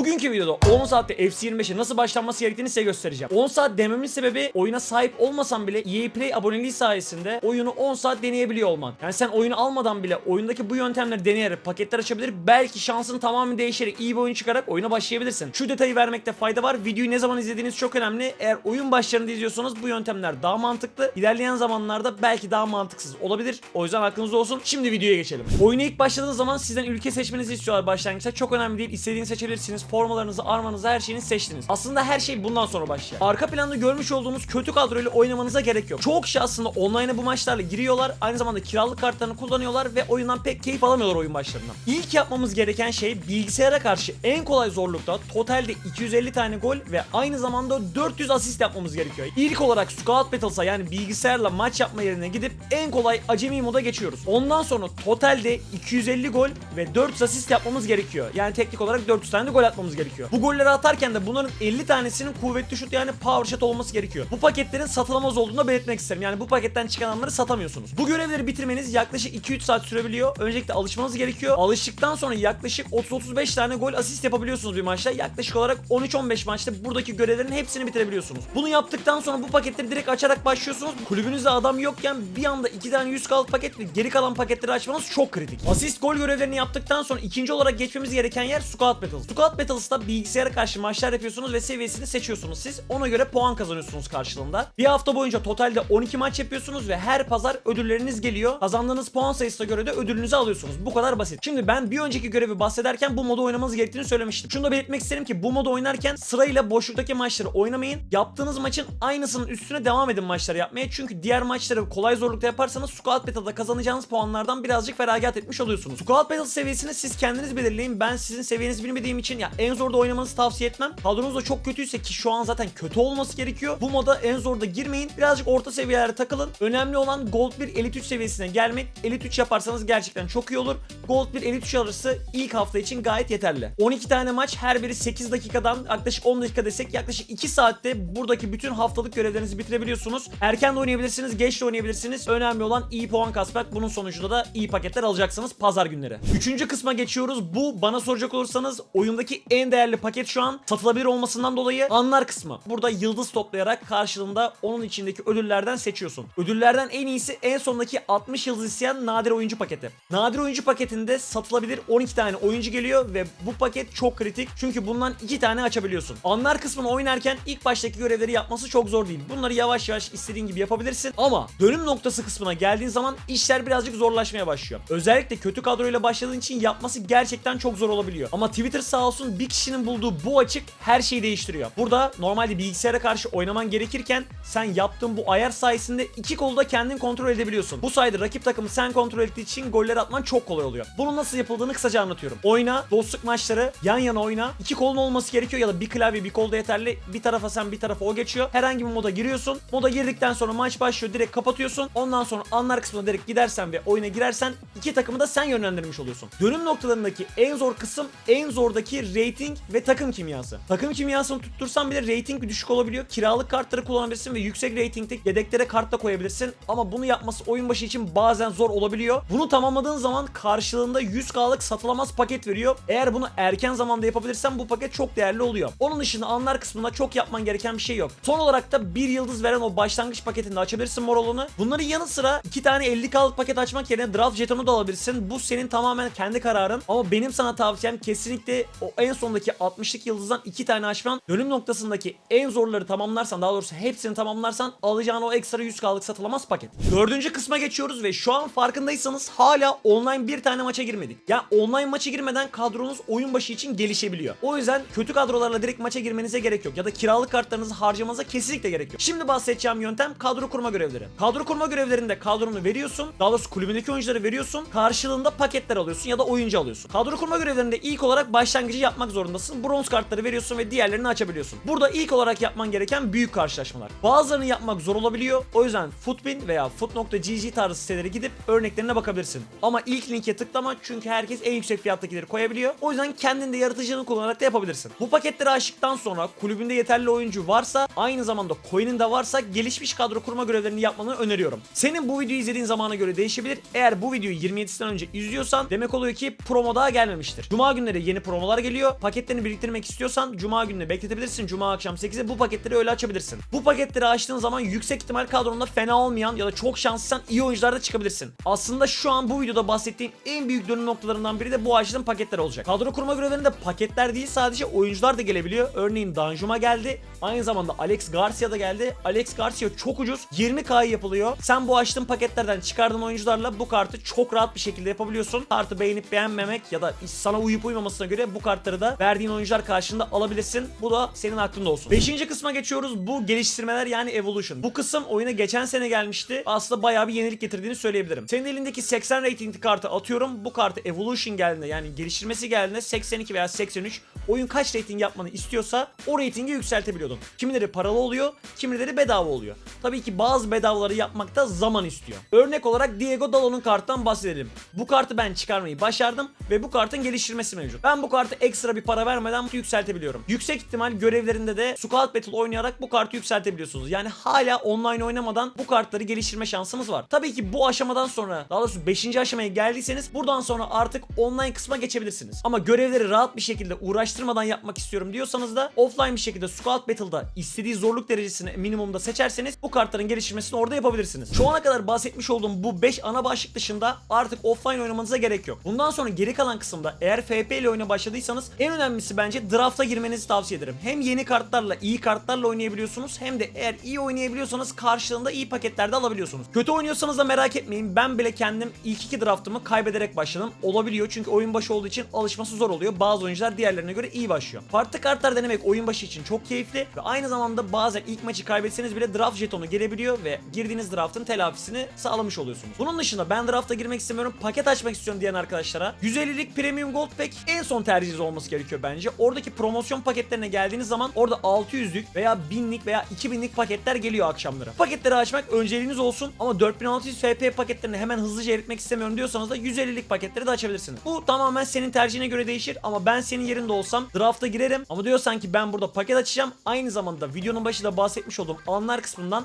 Bugünkü videoda 10 saatte FC25'e nasıl başlanması gerektiğini size göstereceğim. 10 saat dememin sebebi oyuna sahip olmasan bile EA Play aboneliği sayesinde oyunu 10 saat deneyebiliyor olman. Yani sen oyunu almadan bile oyundaki bu yöntemleri deneyerek paketler açabilir. Belki şansın tamamen değişerek iyi bir oyun çıkarak oyuna başlayabilirsin. Şu detayı vermekte fayda var. Videoyu ne zaman izlediğiniz çok önemli. Eğer oyun başlarında izliyorsanız bu yöntemler daha mantıklı. İlerleyen zamanlarda belki daha mantıksız olabilir. O yüzden aklınızda olsun. Şimdi videoya geçelim. Oyuna ilk başladığınız zaman sizden ülke seçmenizi istiyorlar başlangıçta. Çok önemli değil. İstediğinizi seçebilirsiniz. Formalarınızı, armanızı, her şeyini seçtiniz. Aslında her şey bundan sonra başlıyor. Arka planda görmüş olduğunuz kötü kadroyla oynamanıza gerek yok. Çok kişi aslında online'a bu maçlarla giriyorlar. Aynı zamanda kiralık kartlarını kullanıyorlar ve oyundan pek keyif alamıyorlar oyun başlarından. İlk yapmamız gereken şey bilgisayara karşı en kolay zorlukta totalde 250 tane gol ve aynı zamanda 400 asist yapmamız gerekiyor. İlk olarak Scout Battles'a yani bilgisayarla maç yapma yerine gidip en kolay acemi moda geçiyoruz. Ondan sonra totalde 250 gol ve 400 asist yapmamız gerekiyor. Yani teknik olarak 400 tane de gol atmamız gerekiyor. Bu golleri atarken de bunların 50 tanesinin kuvvetli şut yani power shot olması gerekiyor. Bu paketlerin satılamaz olduğunu da belirtmek isterim. Yani bu paketten çıkanları satamıyorsunuz. Bu görevleri bitirmeniz yaklaşık 2-3 saat sürebiliyor. Öncelikle alışmanız gerekiyor. Alıştıktan sonra yaklaşık 30-35 tane gol asist yapabiliyorsunuz bir maçta. Yaklaşık olarak 13-15 maçta buradaki görevlerin hepsini bitirebiliyorsunuz. Bunu yaptıktan sonra bu paketleri direkt açarak başlıyorsunuz. Kulübünüzde adam yokken bir anda 2 tane 100 kalık paket ve geri kalan paketleri açmanız çok kritik. Asist gol görevlerini yaptıktan sonra ikinci olarak geçmemiz gereken yer Squad Battles. Squad Battles'ta bilgisayara karşı maçlar yapıyorsunuz ve seviyesini seçiyorsunuz siz. Ona göre puan kazanıyorsunuz karşılığında. Bir hafta boyunca totalde 12 maç yapıyorsunuz ve her pazar ödülleriniz geliyor. Kazandığınız puan sayısına göre de ödülünüzü alıyorsunuz. Bu kadar basit. Şimdi ben bir önceki görevi bahsederken bu modu oynamanız gerektiğini söylemiştim. Şunu da belirtmek isterim ki bu modu oynarken sırayla boşluktaki maçları oynamayın. Yaptığınız maçın aynısının üstüne devam edin maçları yapmaya. Çünkü diğer maçları kolay zorlukta yaparsanız Squad Battle'da kazanacağınız puanlardan birazcık feragat etmiş oluyorsunuz. Squad Battle seviyesini siz kendiniz belirleyin. Ben sizin seviyenizi bilmediğim için ya en zorda oynamanızı tavsiye etmem. Kadronuz da çok kötüyse ki şu an zaten kötü olması gerekiyor. Bu moda en zorda girmeyin. Birazcık orta seviyelere takılın. Önemli olan Gold 1 Elite 3 seviyesine gelmek. Elite 3 yaparsanız gerçekten çok iyi olur. Gold 1 Elite 3 alırsa ilk hafta için gayet yeterli. 12 tane maç her biri 8 dakikadan yaklaşık 10 dakika desek yaklaşık 2 saatte buradaki bütün haftalık görevlerinizi bitirebiliyorsunuz. Erken de oynayabilirsiniz, geç de oynayabilirsiniz. Önemli olan iyi puan kasmak. Bunun sonucunda da iyi paketler alacaksınız pazar günleri. Üçüncü kısma geçiyoruz. Bu bana soracak olursanız oyundaki en değerli paket şu an satılabilir olmasından dolayı anlar kısmı. Burada yıldız toplayarak karşılığında onun içindeki ödüllerden seçiyorsun. Ödüllerden en iyisi en sondaki 60 yıldız isteyen nadir oyuncu paketi. Nadir oyuncu paketinde satılabilir 12 tane oyuncu geliyor ve bu paket çok kritik. Çünkü bundan 2 tane açabiliyorsun. Anlar kısmını oynarken ilk baştaki görevleri yapması çok zor değil. Bunları yavaş yavaş istediğin gibi yapabilirsin ama dönüm noktası kısmına geldiğin zaman işler birazcık zorlaşmaya başlıyor. Özellikle kötü kadroyla başladığın için yapması gerçekten çok zor olabiliyor. Ama Twitter sağ olsun bir kişinin bulduğu bu açık her şeyi değiştiriyor. Burada normalde bilgisayara karşı oynaman gerekirken sen yaptığın bu ayar sayesinde iki kolu da kendin kontrol edebiliyorsun. Bu sayede rakip takımı sen kontrol ettiği için goller atman çok kolay oluyor. Bunun nasıl yapıldığını kısaca anlatıyorum. Oyna, dostluk maçları yan yana oyna. İki kolun olması gerekiyor ya da bir klavye bir kol da yeterli. Bir tarafa sen bir tarafa o geçiyor. Herhangi bir moda giriyorsun. Moda girdikten sonra maç başlıyor direkt kapatıyorsun. Ondan sonra anlar kısmına direkt gidersen ve oyuna girersen iki takımı da sen yönlendirmiş oluyorsun. Dönüm noktalarındaki en zor kısım en zordaki rating ve takım kimyası. Takım kimyasını tuttursan bile rating düşük olabiliyor. Kiralık kartları kullanabilirsin ve yüksek ratingde yedeklere kart da koyabilirsin. Ama bunu yapması oyun başı için bazen zor olabiliyor. Bunu tamamladığın zaman karşılığında 100k'lık satılamaz paket veriyor. Eğer bunu erken zamanda yapabilirsen bu paket çok değerli oluyor. Onun dışında anlar kısmında çok yapman gereken bir şey yok. Son olarak da bir yıldız veren o başlangıç paketinde açabilirsin mor olanı. Bunların yanı sıra iki tane 50k'lık paket açmak yerine draft jetonu da alabilirsin. Bu senin tamamen kendi kararın. Ama benim sana tavsiyem kesinlikle o en sondaki 60'lık yıldızdan iki tane açman. Dönüm noktasındaki en zorları tamamlarsan daha doğrusu hepsini tamamlarsan alacağın o ekstra 100k'lık satılamaz paket. Dördüncü kısma geçiyoruz ve şu an farkındaysanız hala online bir tane maça girmedik. Ya online maça girmeden kadronuz oyun başı için gelişebiliyor. O yüzden kötü kadrolarla direkt maça girmenize gerek yok. Ya da kiralık kartlarınızı harcamanıza kesinlikle gerek yok. Şimdi bahsedeceğim yöntem kadro kurma görevleri. Kadro kurma görevlerinde kadronu veriyorsun. Daha doğrusu kulübündeki oyuncuları veriyorsun. Karşılığında paketler alıyorsun ya da oyuncu alıyorsun. Kadro kurma görevlerinde ilk olarak başlangıcı yapmak zorundasın. Bronz kartları veriyorsun ve diğerlerini açabiliyorsun. Burada ilk olarak yapman gereken büyük karşılaşmalar. Bazılarını yapmak zor olabiliyor. O yüzden Footbin veya Foot.gg tarzı sitelere gidip örneklerine bakabilirsin. Ama ilk linke tıklama çünkü herkes en yüksek fiyattakileri koyabiliyor. O yüzden kendin de yaratıcılığını kullanarak da yapabilirsin. Bu paketleri açtıktan sonra kulübünde yeterli oyuncu varsa aynı zamanda coin'in de varsa gelişmiş kadro kurma görevlerini yapmanı öneriyorum. Senin bu videoyu izlediğin zamana göre değişebilir. Eğer bu videoyu 27'sinden önce izliyorsan demek oluyor ki promo daha gelmemiştir. Cuma günleri yeni promolar geliyor. Geliyor. Paketlerini biriktirmek istiyorsan Cuma gününe bekletebilirsin. Cuma akşam 8'e bu paketleri öyle açabilirsin. Bu paketleri açtığın zaman yüksek ihtimal kadronda fena olmayan ya da çok şanslıysan iyi oyuncular da çıkabilirsin. Aslında şu an bu videoda bahsettiğim en büyük dönüm noktalarından biri de bu açtığım paketler olacak. Kadro kurma görevlerinde paketler değil sadece oyuncular da gelebiliyor. Örneğin Danjuma geldi. Aynı zamanda Alex Garcia da geldi. Alex Garcia çok ucuz. 20k yapılıyor. Sen bu açtığın paketlerden çıkardığın oyuncularla bu kartı çok rahat bir şekilde yapabiliyorsun. Kartı beğenip beğenmemek ya da sana uyup uymamasına göre bu kartları da verdiğin oyuncular karşında alabilirsin. Bu da senin aklında olsun. Beşinci kısma geçiyoruz. Bu geliştirmeler yani Evolution. Bu kısım oyuna geçen sene gelmişti. Aslında bayağı bir yenilik getirdiğini söyleyebilirim. Senin elindeki 80 ratingli kartı atıyorum. Bu kartı Evolution geldiğinde yani geliştirmesi geldiğinde 82 veya 83 oyun kaç rating yapmanı istiyorsa o ratingi yükseltebiliyordun. Kimileri paralı oluyor, kimileri bedava oluyor. Tabii ki bazı bedavaları yapmakta zaman istiyor. Örnek olarak Diego Dalot'un karttan bahsedelim. Bu kartı ben çıkarmayı başardım ve bu kartın geliştirmesi mevcut. Ben bu kartı ekstra bir para vermeden yükseltebiliyorum. Yüksek ihtimal görevlerinde de Squad Battle oynayarak bu kartı yükseltebiliyorsunuz. Yani hala online oynamadan bu kartları geliştirme şansımız var. Tabii ki bu aşamadan sonra daha doğrusu 5. aşamaya geldiyseniz buradan sonra artık online kısma geçebilirsiniz. Ama görevleri rahat bir şekilde uğraştırmadan yapmak istiyorum diyorsanız da offline bir şekilde Squad Battle'da istediği zorluk derecesini minimumda seçerseniz bu kartların geliştirmesini orada yapabilirsiniz. Şu ana kadar bahsetmiş olduğum bu 5 ana başlık dışında artık offline oynamanıza gerek yok. Bundan sonra geri kalan kısımda eğer FP ile oyuna başladıysanız en önemlisi bence draft'a girmenizi tavsiye ederim. Hem yeni kartlarla iyi kartlarla oynayabiliyorsunuz hem de eğer iyi oynayabiliyorsanız karşılığında iyi paketlerde alabiliyorsunuz. Kötü oynuyorsanız da merak etmeyin. Ben bile kendim ilk iki draftımı kaybederek başladım. Olabiliyor çünkü oyun başı olduğu için alışması zor oluyor. Bazı oyuncular diğerlerine göre iyi başlıyor. Farklı kartlar denemek oyun başı için çok keyifli ve aynı zamanda bazen ilk maçı kaybetseniz bile draft jetonu gelebiliyor ve girdiğiniz draftın telafisini sağlamış oluyorsunuz. Bunun dışında ben drafta girmek istemiyorum, paket açmak istiyorum diyen arkadaşlara 150'lik Premium Gold Pack en son tercihiniz olması gerekiyor bence. Oradaki promosyon paketlerine geldiğiniz zaman orada 600'lük veya 1000'lik veya 2000'lik paketler geliyor akşamları. Paketleri açmak önceliğiniz olsun ama 4600 FP paketlerini hemen hızlıca eritmek istemiyorum diyorsanız da 150'lik paketleri de açabilirsiniz. Bu tamamen senin tercihine göre değişir ama ben senin yerinde olsam drafta girerim ama diyorsan ki ben burada paket açacağım aynı zamanda videonun başında bahsetmiş olduğum anlar kısmından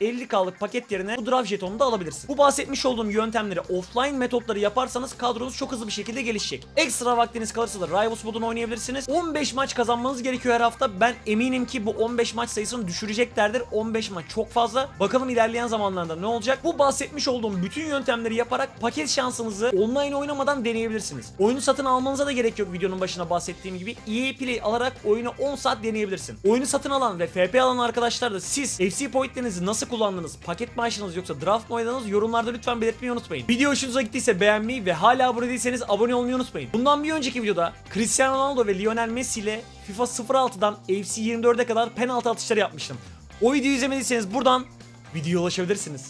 50k'lık paket yerine bu draft jetonunu da alabilirsin. Bu bahsetmiş olduğum yöntemleri offline metotları yaparsanız kadronuz çok hızlı bir şekilde gelişecek. Ekstra vaktiniz kalırsa da Rivals modunu oynayabilirsiniz. 15 maç kazanmanız gerekiyor her hafta. Ben eminim ki bu 15 maç sayısını düşüreceklerdir. 15 maç çok fazla. Bakalım ilerleyen zamanlarda ne olacak? Bu bahsetmiş olduğum bütün yöntemleri yaparak paket şansınızı online oynamadan deneyebilirsiniz. Oyunu satın almanıza da gerek yok videonun başına bahsettiğim gibi. EA Play alarak oyunu 10 saat deneyebilirsin. Oyunu satın alan ve FP alan arkadaşlar da siz FC pointlerinizi nasıl kullandınız? Paket mi açtınız yoksa draft mı oynadınız? Yorumlarda lütfen belirtmeyi unutmayın. Video hoşunuza gittiyse beğenmeyi ve hala abone değilseniz abone olmayı unutmayın. Bundan bir önceki videoda Cristiano Ronaldo ve Lionel Messi ile FIFA 06'dan FC 24'e kadar penaltı atışları yapmıştım. O videoyu izlemediyseniz buradan videoya ulaşabilirsiniz.